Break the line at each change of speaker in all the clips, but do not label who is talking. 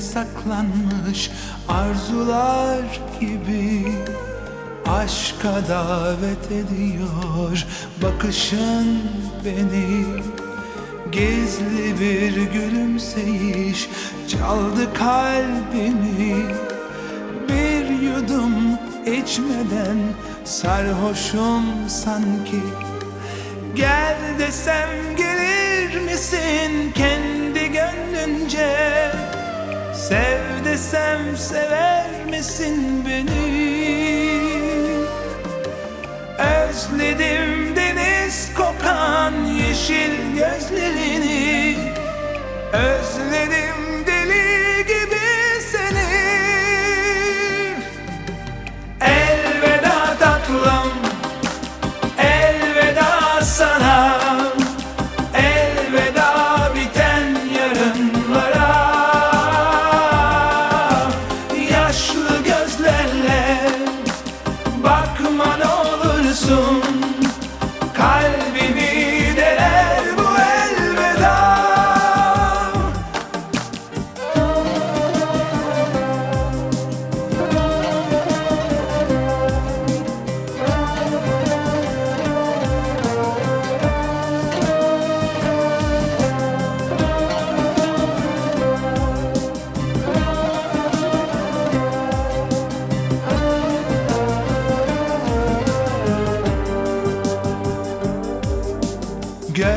saklanmış arzular gibi Aşka davet ediyor. Bakışın beni Gizli bir gülümseyiş çaldı kalbimi Bir yudum içmeden. Sarhoşum sanki Gel desem gelir misin kendi gönlünce sever misin beni? Özledim deniz kokan yeşil gözlerini. Özledim gözlerle Bakma ne olursun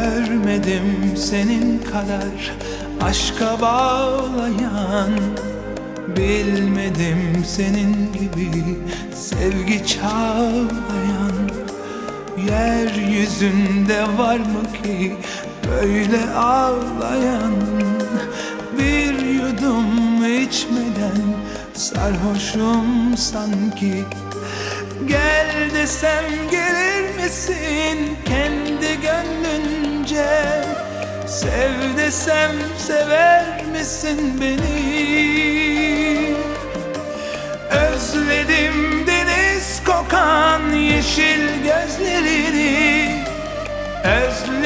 Görmedim senin kadar. Aşka bağlayan Bilmedim senin gibi. Sevgi çağlayan Yeryüzünde var mı ki? Böyle ağlayan Bir yudum içmeden sarhoşum sanki. Gel desem gelir misin? Kendi gönlünce Sev desem sever misin beni? Özledim deniz kokan yeşil gözlerini. Özledim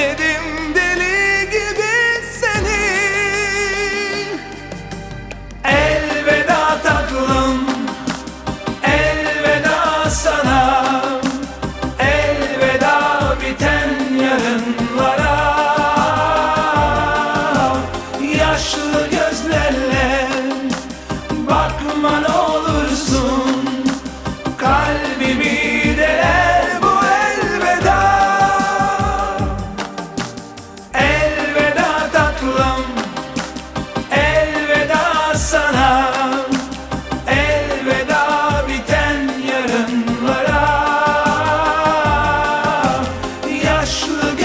Sugar.